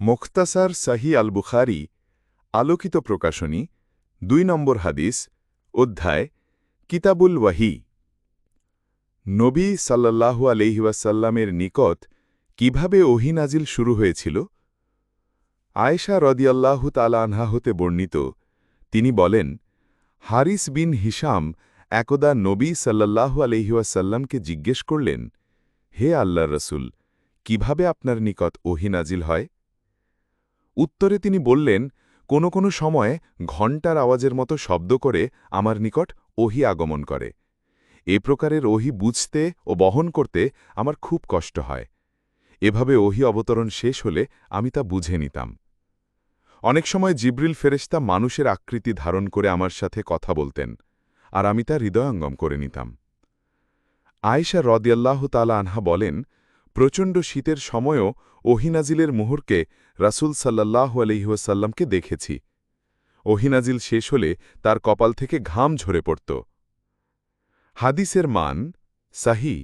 মুখতাসার সাহি আল বুখারি আলোকিত প্রকাশনী, দুই নম্বর হাদিস, অধ্যায়, কিতাবুল ওয়াহি। নবী সাল্লাল্লাহু আলহিউসাল্লামের নিকট কীভাবে ওহিনাজিল শুরু হয়েছিল? আয়েশা রদিয়াল্লাহু তালা আনহা হতে বর্ণিত, তিনি বলেন, হারিস বিন হিসাম একদা নবী সাল্লাল্লাহু আলহিউসাল্লামকে জিজ্ঞেস করলেন, হে আল্লাহ রসুল, কীভাবে আপনার নিকট ওহিনাজিল হয়? উত্তরে তিনি বললেন, কোনো কোনো সময়ে ঘণ্টার আওয়াজের মতো শব্দ করে আমার নিকট ওহি আগমন করে। এ প্রকারের ওহি বুঝতে ও বহন করতে আমার খুব কষ্ট হয়। এভাবে ওহি অবতরণ শেষ হলে আমি তা বুঝে নিতাম। অনেক সময় জিব্রিল ফেরেশতা মানুষের আকৃতি ধারণ করে আমার সাথে কথা বলতেন, আর আমি তা হৃদয়ঙ্গম করে নিতাম। আয়েশা রদিয়াল্লাহ তালা আনহা বলেন প্রচণ্ড শীতের সময়ও ওহিনাজিলের মুহূর্কে রাসুল সাল্লাহ আলহিহাসাল্লামকে দেখেছি। ওহিনাজিল শেষ হলে তার কপাল থেকে ঘাম ঝরে পড়ত। হাদিসের মান সাহি।